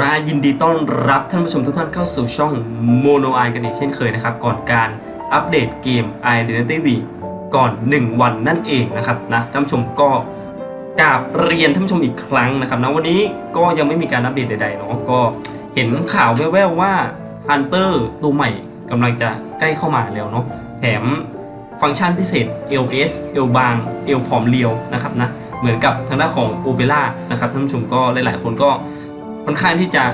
ละยินดีต้อนรับท่านผู้ชมทุกท่านเข้าสู่ช่อง Mono Eye กันอีกเช่นเคยนะครับ ก่อนการอัปเดตเกม Identity V ก่อน 1 วันนั่นเองนะครับนะท่านผู้ชมก็กราบเรียนท่านผู้ชมอีกครั้งนะครับนะวันนี้ก็ยังไม่มีการอัปเดตใดๆเนาะก็เห็นข่าวแว่วๆว่า Hunter ตัวใหม่กำลังจะใกล้เข้ามาแล้วเนาะแถมฟังก์ชันพิเศษ LS เอลบางเอลผอมเรียวนะครับนะเหมือนกับทางด้านของ o p e r a นะครับท่านผู้ชมก็หลายๆ คนก็ ค่อนข้างที่จะ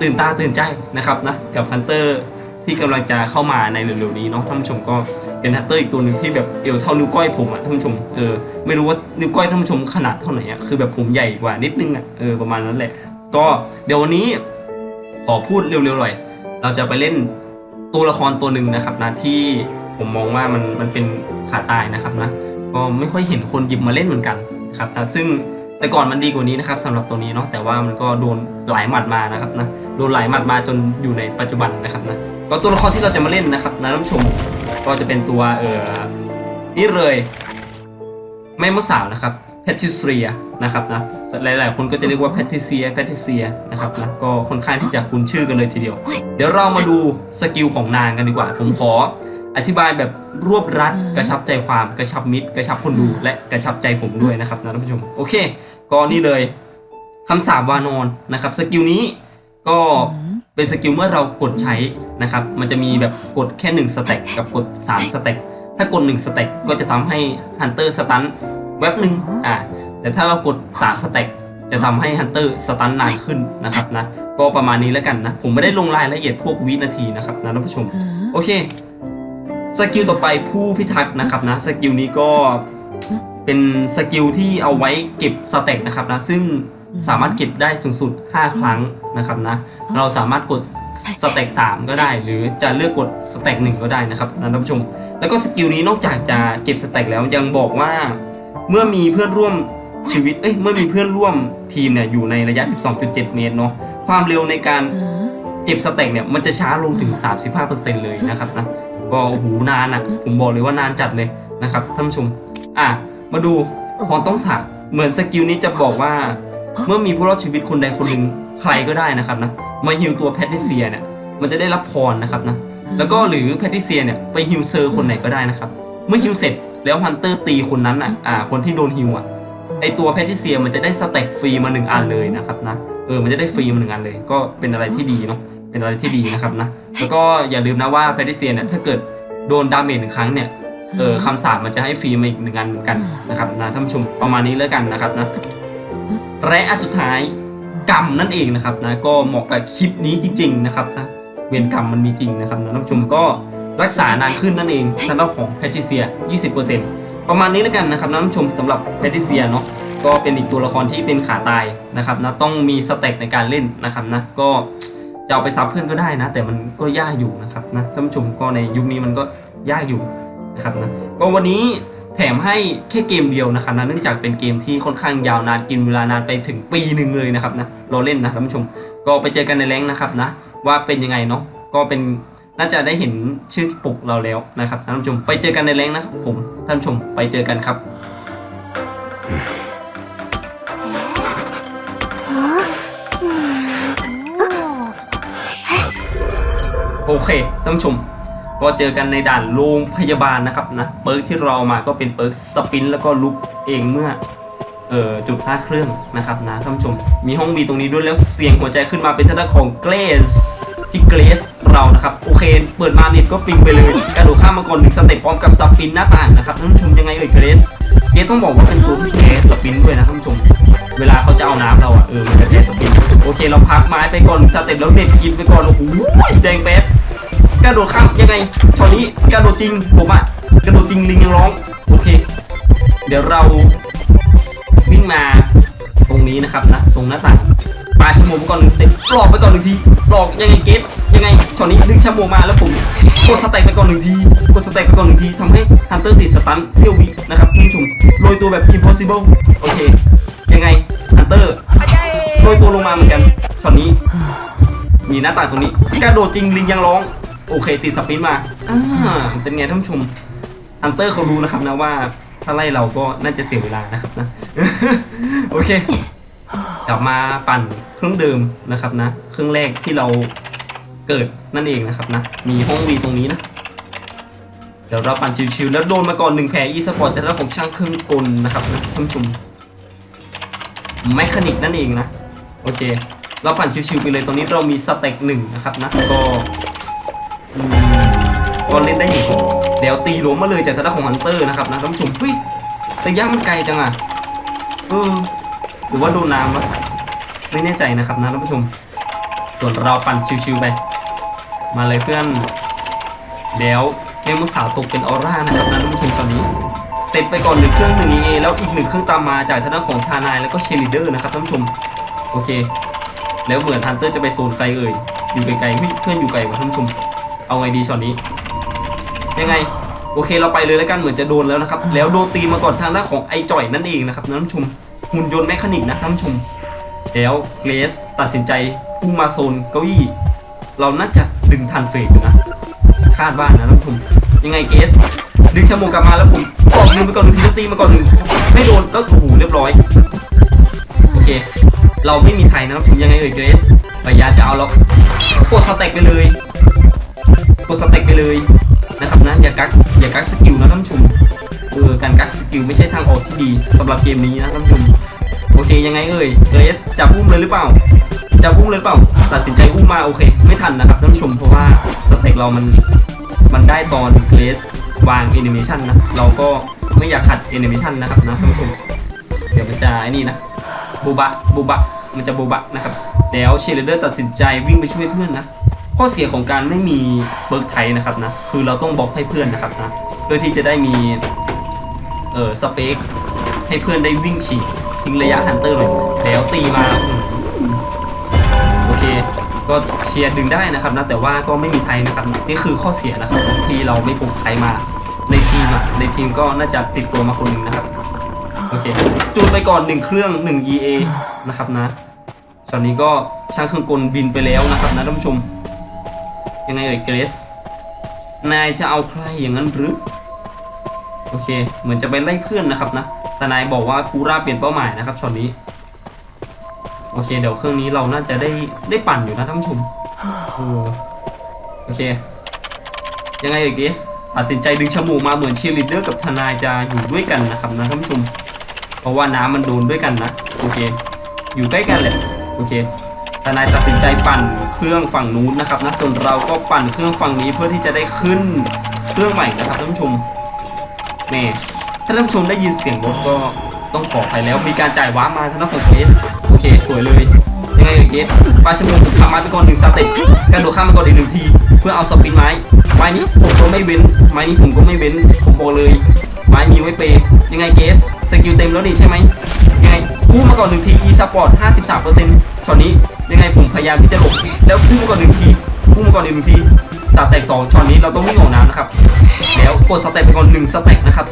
ตื่นตาตื่นใจนะครับนะกับฮันเตอร์ที่กำลังจะเข้ามาในเร็วๆนี้เนาะท่านผู้ชมก็เป็นฮันเตอร์อีกตัวหนึ่งที่แบบเอวเท่านิ้วก้อยผมอะท่านผู้ชมเออไม่รู้ว่านิ้วก้อยท่านผู้ชมขนาดเท่าไหร่อะคือแบบผมใหญ่กว่านิดนึงอะเออประมาณนั้นแหละ ก็เดี๋ยววันนี้ขอพูดเร็วๆหน่อยเราจะไปเล่นตัวละครตัวหนึ่งนะครับนะที่ผมมองว่ามันมันเป็นขาตายนะครับนะก็ไม่ค่อยเห็นคนหยิบมาเล่นเหมือนกันนะครับนะซึ่ง แต่ก่อนมันดีกว่านี้นะครับสำหรับตัวนี้เนาะแต่ว่ามันก็โดนหลายหมัดมานะครับนะโดนหลายหมัดมาจนอยู่ในปัจจุบันนะครับนะก็ตัวละครที่เราจะมาเล่นนะครับนะท่านผู้ชมก็จะเป็นตัวเออนี่เลยแม่มดสาวนะครับแพทริเซียนะครับนะหลายๆ คนก็จะเรียกว่าแพทริเซียแพทริเซียนะครับนะก็ค่อนข้างที่จะคุ้นชื่อกันเลยทีเดียว เดี๋ยวเรามาดูสกิลของนางกันดีกว่า ผมขอ อธิบายแบบรวบรัดกระชับใจความกระชับมิตร กระชับคนดูและกระชับใจผมด้วยนะครับนะท่านผู้ชมโอเค ก็นี่เลยคำสาบวานอนนะครับสกิลนี้ก็เป็นสกิลเมื่อเรากดใช้นะครับมันจะมีแบบกดแค่1สเต็กกับกด3สเต็กถ้ากด1สเต็กก็จะทำให้ฮันเตอร์สตันแวบหนึ่งอ่าแต่ถ้าเรากด3สเต็กจะทำให้ฮันเตอร์สตันนานขึ้นนะครับนะก็ประมาณนี้แล้วกันนะผมไม่ได้ลงรายละเอียดพวกวินาทีนะครับนะท่านผู้ชมโอเค สกิลต่อไปผู้พิทักษ์นะครับนะสกิลนี้ก็เป็นสกิลที่เอาไว้เก็บสเต็กนะครับนะซึ่งสามารถเก็บได้สูงสุด 5 ครั้งนะครับนะเราสามารถกดสเต็ก3ก็ได้ หรือจะเลือกกดสเต็ก1ก็ได้นะครับนะท่านผู้ชม แล้วก็สกิลนี้นอกจากจะเก็บสเต็กแล้วยังบอกว่าเมื่อมีเพื่อนร่วมชีวิตเอ้ยเมื่อมีเพื่อนร่วมทีมเนี่ยอยู่ในระยะ 12.7 เมตรเนาะความเร็วในการเก็บสเต็กเนี่ยมันจะช้าลงถึง 35%เลยนะครับนะ ก็โอ้โหนานอะ ผมบอกเลยว่านานจัดเลยนะครับท่านผู้ชมอะมาดูพรต้องสาดเหมือนสกิลนี้จะบอกว่า เมื่อมีผู้รอดชีวิตคนใดคนหนึ่งใครก็ได้นะครับนะมาฮิวตัวแพทริเซียเนี่ยมันจะได้รับพรนะครับนะแล้วก็หรือแพทริเซียเนี่ยไปฮิวเซอร์คนไหนก็ได้นะครับ เมื่อฮิวเสร็จแล้วฮันเตอร์ตีคนนั้นอะอ่าคนที่โดนฮิวอะไอตัวแพทริเซียมันจะได้สเต็กฟรีมาหนึ่งอันเลยนะครับนะเออมันจะได้ฟรีมาหนึ่งอันเลย ก็เป็นอะไรที่ดีเนาะ เป็นอะไรที่ดีนะครับนะ แล้วก็อย่าลืมนะว่าแพทริเซียเนี่ยถ้าเกิดโดนดาเมจหนึ่งครั้งเนี่ยเออคำสาปมันจะให้ฟรีมาอีกหนึ่งอันเหมือนกันนะครับนะท่านผู้ชมประมาณนี้แล้วกันนะครับนะและอันสุดท้ายกรรมนั่นเองนะครับนะก็เหมาะกับคลิปนี้จริง ๆ นะครับนะเวรกรรมมันมีจริงนะครับนะท่านผู้ชมก็รักษานานขึ้นนั่นเองทางด้านของแพทริเซีย 20%ประมาณนี้แล้วกันนะครับนะท่านผู้ชมสำหรับแพทริเซียเนาะก็เป็นอีกตัวละครที่เป็นขาตายนะครับนะต้องมีสเต็กในการเล่นนะครับนะก็ จะเอาไปซับเพื่อนก็ได้นะ แต่มันก็ยากอยู่นะครับนะท่านผู้ชมก็ในยุคนี้มันก็ยากอยู่นะครับนะก็วันนี้แถมให้แค่เกมเดียวนะครับนะเนื่องจากเป็นเกมที่ค่อนข้างยาวนานกินเวลานานไปถึงปีหนึ่งเลยนะครับนะเรอเล่นนะท่านผู้ชม ก็ไปเจอกันในแรงนะครับนะ ว่าเป็นยังไงเนาะก็เป็นน่าจะได้เห็นชื่อปุกเราแล้วนะครับท่านผู้ชม ไปเจอกันในแรงนะครับผมท่านผู้ชมไปเจอกันครับ โอเคท่านผู้ชมก็เจอกันในด่านโรงพยาบาลนะครับนะเปิร์กที่เรามาก็เป็นเปิร์กสปินแล้วก็ลุกเองเมื่อเอ่อจุดห้าเครื่องนะครับนะท่านผู้ชม มีห้องบีตรงนี้ด้วยแล้วเสียงหัวใจขึ้นมาเป็นทางด้านของเกรสพี่เกรสเรานะครับโอเคเปิดมาเน็ตก็ปิงไปเลยกระโดดข้ามมาก่อนหนึ่งสเต็ปพร้อมกับสปินหน้าต่างนะครับท่านผู้ชมยังไงเอ่ยเกรสเกรสต้องบอกว่าเป็นตัวที่แพ้สปินด้วยนะท่านผู้ชม เวลาเขาจะเอาน้ำเราอะเออมันจะแพ้สปิน โอเคเราพักไม้ไปก่อนสเต็ปแล้วเด็ดกินไปก่อนโอ้โหแดงแป๊ดกระโดดข้ามยังไงช็อตนี้กระโดดจริงผมอะกระโดดจริงลิงยังร้องโอเค เดี๋ยวเราวิ่งมาตรงนี้นะครับนะตรงหน้าต่างปาชะโมงไปก่อนหนึ่งสเต็ปหลอกไปก่อนหนึ่งทีหลอกยังไงเกตยังไงช็อตนี้ดึงชะโมงมาแล้วผมกดสเต็ปไปก่อนหนึ่งทีกดสเต็ปไปก่อนหนึ่งทีทำให้ฮันเตอร์ติดสตันเซียววินะครับท่านผู้ชมโรยตัวแบบ impossible โอเค มาเหมือนกันช็อตนี้ มีหน้าต่างตรงนี้กระโดดจริงลิงยังร้อง โอเคติดสปินมาอ่าเป็นไงท่านผู้ชมฮันเตอร์เขารู้นะครับนะว่า ถ้าไล่เราก็น่าจะเสียเวลานะครับนะ โอเค กลับมาปั่นเครื่องเดิมนะครับนะ เครื่องแรกที่เราเกิดนั่นเองนะครับนะ มีห้องวีตรงนี้นะเดี๋ยวเราปั่นชิวๆแล้วโดนมาก่อนหนึ่งแผลอีสปอร์ตจากด้าของช่างเครื่องกลนะครับนะท่านผู้ชมแมคานิกนั่นเองนะ โอเค เราปั่นชิวๆไปเลยตอนนี้เรามีสเต็กหนึ่งนะครับนะก็ก็เล่นได้อยู่เดี๋ยวตีหลวมมาเลยจากทางด้านของฮันเตอร์นะครับนะท่านผู้ชมเฮ้ยระยะมันไกลจังอะเออหรือว่าโดนน้ำวะไม่แน่ใจนะครับนะท่านผู้ชม ส่วนเราปั่นชิวๆไป มาเลยเพื่อนเดี๋ยวเมมุสาวตกเป็นออร่านะครับนะท่านผู้ชมตอนนี้เสร็จไปก่อนหนึ่งเครื่องหนึ่ง EA แล้วอีกหนึ่งเครื่องตามมาจากทางด้านของทานายแล้วก็เชลิเดอร์นะครับท่านผู้ชม โอเค แล้วเหมือนฮันเตอร์จะไปโซนใครเอ่ยอยู่ไกลๆเฮ้ยเพื่อนอยู่ไกลกว่าท่านผู้ชม เอาไงดีช็อตนี้ ยังไง โอเคเราไปเลยแล้วกันเหมือนจะโดนแล้วนะครับ แล้วโดนตีมาก่อนทางด้านของไอจ่อยนั่นเองนะครับท่านผู้ชมหุ่นยนต์แมคานิกนะท่านผู้ชม แล้วเกรสตัดสินใจพุ่งมาโซนเก้าอี้ เราน่าจะดึงทันเฟสอยู่นะ คาดว่านะท่านผู้ชม ยังไงเกสดึงชั่วโมงกลับมาแล้วผมออกหนึ่งไปก่อนหนึ่งทีแล้วตีมาก่อนหนึ่งไม่โดนแล้วโอ้โหเรียบร้อย โอเค เราไม่มีไทยนะท่านผู้ชมยังไงเอ่ยเกรสพยายามจะเอาแล้วกดสเต็กไปเลยกดสเต็กไปเลยนะครับนะอย่ากักอย่ากักสกิลนะท่านผู้ชมเออการกักสกิลไม่ใช่ทางออกที่ดีสำหรับเกมนี้นะท่านผู้ชมโอเคยังไงเอ่ยเกรสจะพุ่มเลยหรือเปล่าจะพุ่งเลยหรือเปล่า ตัดสินใจอุ้มมาโอเค ไม่ทันนะครับท่านผู้ชมเพราะว่าสเต็กเรามันมันได้ตอนเกรสวางแอนิเมชันนะเราก็ไม่อยากขัดแอนิเมชันนะครับนะท่านผู้ชมเดี๋ยวมันจะไอ้นี่นะ บูบะบูบะมันจะบูบะนะครับแล้วเชลเดอร์ตัดสินใจวิ่งไปช่วยเพื่อนนะข้อเสียของการไม่มีเบิร์กไทยนะครับนะคือเราต้องบล็อกให้เพื่อนนะครับนะเพื่อที่จะได้มีเออสเปคให้เพื่อนได้วิ่งฉีกทิ้งระยะฮันเตอร์เลยแล้วตีมาโอเค ก็เชียร์ดึงได้นะครับนะแต่ว่าก็ไม่มีไทยนะครับนี่คือข้อเสียนะครับที่เราไม่พกไทยมาในทีมอะในทีมก็น่าจะติดตัวมาคนหนึ่งนะครับ โอเค จูนไปก่อน 1 เครื่อง 1 EA นะครับนะตอนนี้ก็ช่างเครื่องกลบินไปแล้วนะครับนะท่านผู้ชม ยังไงเอ่ยเกรสนายจะเอาใครอย่างนั้นหรือ โอเค เหมือนจะไปไล่เพื่อนนะครับนะ แต่นายบอกว่าคูราเปลี่ยนเป้าหมายนะครับช็อตนี้ โอเค เดี๋ยวเครื่องนี้เราน่าจะได้ได้ปั่นอยู่นะท่านผู้ชม โอเค ยังไงเอ่ยเกสตัดสินใจดึงชมูมาเหมือนเชียร์ลีดเดอร์กับทนายจะอยู่ด้วยกันนะครับนะท่านผู้ชม เพราะว่าน้ำมันโดนด้วยกันนะโอเค อยู่ใกล้กันแหละโอเคทนายตัดสินใจปั่นเครื่องฝั่งนู้นนะครับนะส่วนเราก็ปั่นเครื่องฝั่งนี้เพื่อที่จะได้ขึ้นเครื่องใหม่นะครับท่านผู้ชมแม่ถ้าท่านผู้ชมได้ยินเสียงรถก็ต้องขออภัยแล้วมีการจ่ายว้ามาทางด้านของเกสโอเค สวยเลย ยังไงเอเกสปลาชมงผมขับไม้ไปก่อนหนึ่งสเต็ปกระโดดข้ามไปก่อนอีกหนึ่งที เพื่อเอาสปินไม้ไม้นี้ผมก็ไม่เว้นไม้นี้ผมก็ไม่เว้นผมบอกเลย ไม้มีไว้เปย์ยังไงเกสสกิลเต็มแล้วนี่ใช่ไหมยังไงกู้มาก่อนหนึ่งที e สปอร์ต53%ช็อตนี้ยังไงผมพยายามที่จะหลบแล้วกู้มาก่อนหนึ่งทีกู้มาก่อนหนึ่งทีสแต็กสองช็อตนี้เราต้องวิ่งออกน้ำนะครับแล้วกดสเต็ปไปก่อนหนึ่งสเต็ปนะครับ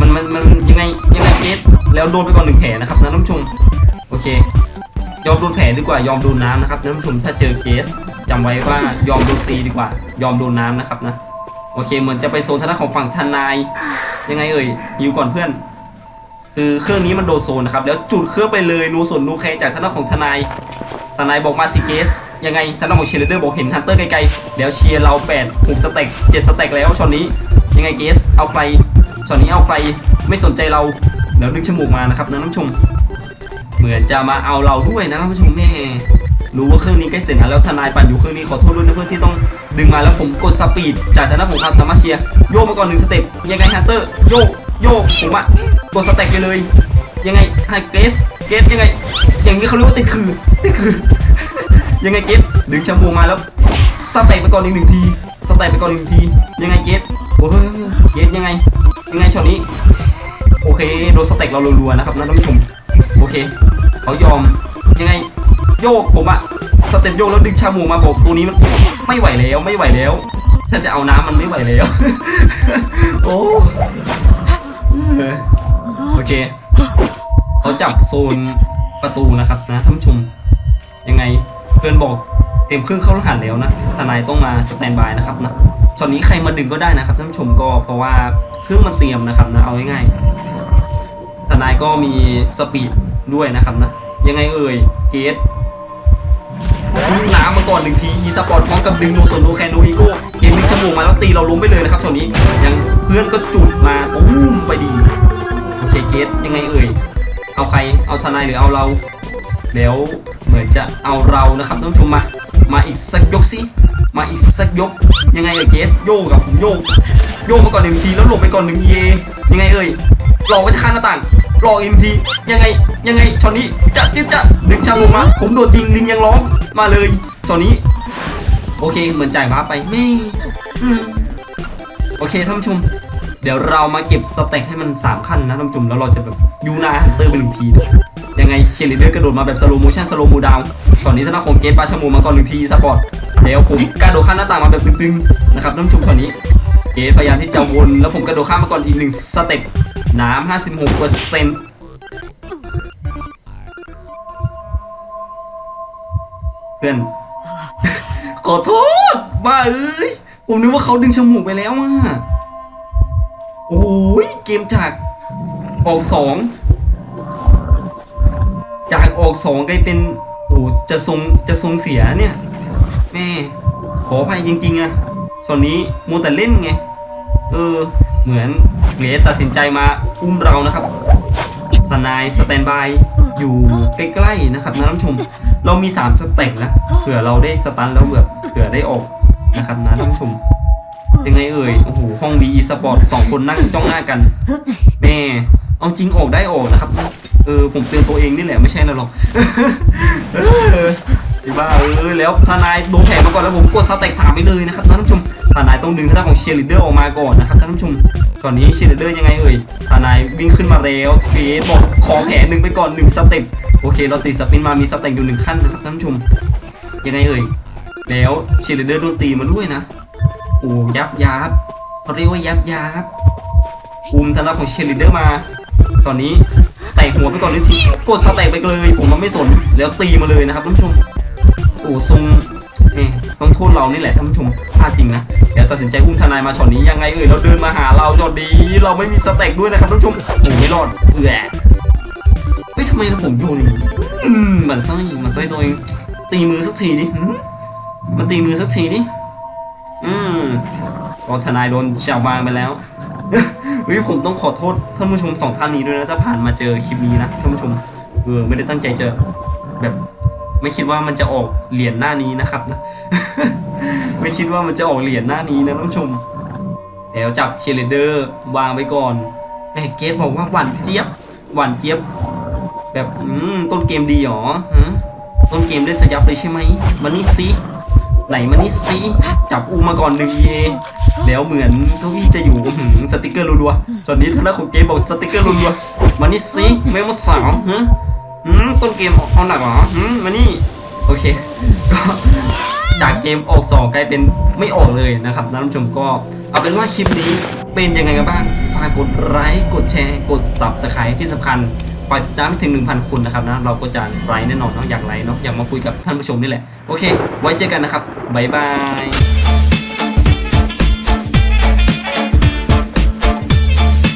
มันมันมันยังไงยังไงเกสแล้วโดนไปก่อนหนึ่งแผลนะครับนะท่านผู้ชมโอเค ยอมโดนแผลดีกว่ายอมโดนน้ำนะครับท่านผู้ชมถ้าเจอเกสจำไว้ว่ายอมโดนตีดีกว่า ยอมโดนน้ำนะครับนะ โอเค เหมือนจะไปโซนทางด้านของฝั่งทนาย ยังไงเอ่ยฮิวก่อนเพื่อน คือเครื่องนี้มันโดโซนนะครับ แล้วจุดเครื่องไปเลยนูสนนูแคจากทางด้านของทนาย ทนายบอกมาสิเกส ยังไงทางด้านของเชียร์เดอร์บอกเห็นฮันเตอร์ไกลๆแล้วเชียร์เราแปดหกสเต็กเจ็ดสเต็กแล้วช็อตนี้ ยังไงเกส เอาใครช็อตนี้เอาใครไม่สนใจเราแล้วดึงชมูกมานะครับนะท่านผู้ชม เหมือนจะมาเอาเราด้วยนะท่านผู้ชมแม่รู้ว่าเครื่องนี้ใกล้เสร็จแล้วแล้วทนายปั่นอยู่เครื่องนี้ขอโทษด้วยนะเพื่อนที่ต้อง ดึงมาแล้วผมกดสปีดจากทางด้านของความสามารถเชียร์โยกมาก่อนหนึ่งสเต็ปยังไงฮันเตอร์โยกโยกผมอะกดสเต็ปไปเลย ยังไงไฮเกรสเกรสยังไง อย่างนี้เขาเรียกว่าติดคือติดคือยังไงเกรสดึงชมูมาแล้วสเต็ปไปก่อนอีกหนึ่งทีสเต็ปไปก่อนอีกหนึ่งที ยังไงเกรสโอ้ยเกรสยังไง ยังไงช็อตนี้โอเคโดนสเต็กเรารัวๆนะครับนะท่านผู้ชมโอเคเขายอมยังไงโยกผมอะสเต็ปโยกแล้วดึงชาหมูมาบอกตัวนี้มัน ไม่ไหวแล้วไม่ไหวแล้วถ้าจะเอาน้ำมันไม่ไหวแล้ว โอ้เออโอเคเขาจับโซนประตูนะครับนะท่านผู้ชม ยังไงเพื่อนบอกเต็มเครื่องเข้ารหัสแล้วนะทนายต้องมาสแตนบายนะครับนะช็อตนี้ใครมาดึงก็ได้นะครับท่านผู้ชมก็เพราะว่าเครื่องมันเตรียมนะครับนะเอาง่ายๆทนายก็มีสปีดด้วยนะครับนะยังไงเอ่ยเกต งน้ำมาก่อนหนึ่งทีอีสปอร์ตพร้อมกับดึงโนโซโนแคนโนอีโก้เกมนี้ชั่วโมงมาแล้วตีเราล้มไปเลยนะครับช็อตนี้ยังเพื่อนก็จุดมาตุ้มไปดีโอเคเกตยังไงเอ่ยเอาใครเอาทนายหรือเอาเราแล้วเหมือนจะเอาเรานะครับท่านผู้ชมมามาอีกสักยกสิมาอีกสักยกยังไงเอ่ยเกสโยกกับผมโยกโยกมาก่อนหนึ่งทีแล้วหลบไปก่อนหนึ่งเยยังไงเอ่ยหลอกไว้ข้างหน้าต่างหลอกอีกทียังไงยังไงช็อตนี้จะจะจะดึงชาลงมาผมโดนจริงลิงยังร้อง มาเลยช็อตนี้ โอเคเหมือนจ่ายมาไปไม่โอเคท่านผู้ชม เดี๋ยวเรามาเก็บสเต็กให้มันสามขั้นนะท่านผู้ชมแล้วเราจะแบบยูนาฮันเตอร์ไปหนึ่งทีนะยังไงเชลิเดอร์กระโดดมาแบบสโลโมชั่นสโลโมดาวตอนนี้ธนาคงเกตปาชาโมมาก่อนหนึ่งทีสปอร์ตเดี๋ยวผมกระโดดข้ามหน้าต่างมาแบบตึงๆนะครับท่านผู้ชมตอนนี้เกตพยายามที่จะวนแล้วผมกระโดดข้ามมาก่อนอีกหนึ่งสเต็ปน้ำ56เปอร์เซ็นต์ พื่อน ขอโทษบ้าเอ้ย ผมนึกว่าเขาดึงฉมูกไปแล้วอะ โอ้ยเกมจากออกสองจากออกสองกลายเป็น โอ้จะทรงจะทรงเสียเนี่ยแม่ขออภัยจริงๆอะส่วนนี้มัวแต่เล่นไง เออ เหมือนเกรตัดสินใจมาอุ้มเรานะครับทนายสแตนบายอยู่ใกล้ๆนะครับนะท่าชม เรามี 3 สเต็ปนะเผื่อเราได้สตันแล้วแบบเผื่อได้ออกนะครับนะท่านผู้ชม ยังไงเอ่ยโอ้โหห้องบีอีสปอร์ตสองคนนั่งจ้องหน้ากันแม่เอาจริงออกได้ออกนะครับเออผมเตือนตัวเองนี่แหละไม่ใช่นะหรอกเออไอ้บ้าเออแล้วทนายโดนแผลมาก่อนแล้วผมกดสเต็กสามไปเลยนะครับท่านผู้ชมทนายต้องดึงทางด้านของเชียร์ลีดเดอร์ออกมาก่อนนะครับท่านผู้ชมก่อนนี้เชียร์ลีดเดอร์ยังไงเอ่ยทนายวิ่งขึ้นมาแล้วเทสบอกขอแผลหนึ่งไปก่อนหนึ่งสเต็ป โอเค เราตีสปินมามีสเต็ปอยู่หนึ่งขั้นนะครับท่านผู้ชม ยังไงเอ่ย แล้วเชลเดอร์โดนตีมาด้วยนะ โอ้ยับยับเขาเรียกว่ายับยับอุ้มทางด้านของเชลเดอร์มา ตอนนี้แตะหัวไปก่อนเลยทีกดสแต็กไปเลย ผมมันไม่สน แล้วตีมาเลยนะครับท่านผู้ชม โอ้ทรงเอ๊ะต้องโทษเรานี่แหละท่านผู้ชมพลาดจริงนะเดี๋ยวตัดสินใจอุ้มทนายมาช็อตนี้ยังไงเอ่ยเราเดินมาหาเราช็อตนี้เราไม่มีสเต็กด้วยนะครับท่านผู้ชมโอ้ไม่รอดเอือ ทำไมผมโยนอย่างนี้อืมมันไส้มันไส้ตัวเองตีมือสักทีดิหืมมันตีมือสักทีดิอืมก็ทนายโดนชาวบางไปแล้วเฮ้ยผมต้องขอโทษท่านผู้ชมสองท่านนี้ด้วยนะถ้าผ่านมาเจอคลิปนี้นะท่านผู้ชมเออไม่ได้ตั้งใจเจอแบบไม่คิดว่ามันจะออกเหรียญหน้านี้นะครับนะไม่คิดว่ามันจะออกเหรียญหน้านี้นะท่านผู้ชมเดี๋ยวจับเชลเดอร์วางไปก่อนแม่เกตบอกว่าหวานเจี๊ยบหวานเจี๊ยบ แบบต้นเกมดีหรอฮะต้นเกมได้สยับเลยใช่ไหมมานี่สิไหนมานี่สิจับอูมาก่อนหนึ่งเยแล้วเหมือนเก้าอี้จะอยู่สติกเกอร์รัวๆตอนนี้ทางด้านของเกมบอกสติกเกอร์รัวๆมานี่สิแม่มาสาวฮะต้นเกมเอาหนักเหรออืมมานี่โอเคก็จากเกมออกสองกลายเป็นไม่ออกเลยนะครับท่านผู้ชมก็เอาเป็นว่าคลิปนี้เป็นยังไงกันบ้าง ฝากกดไลค์ กดแชร์ กด subscribe ที่สำคัญ ฝากติดตามไม่ถึง 1,000 คนนะครับนะเราก็จะไลค์แน่นอนเนาะอยากไลค์เนาะอยากมาคุยกับท่านผู้ชมนี่แหละโอเค ไว้เจอกันนะครับบ๊ายบาย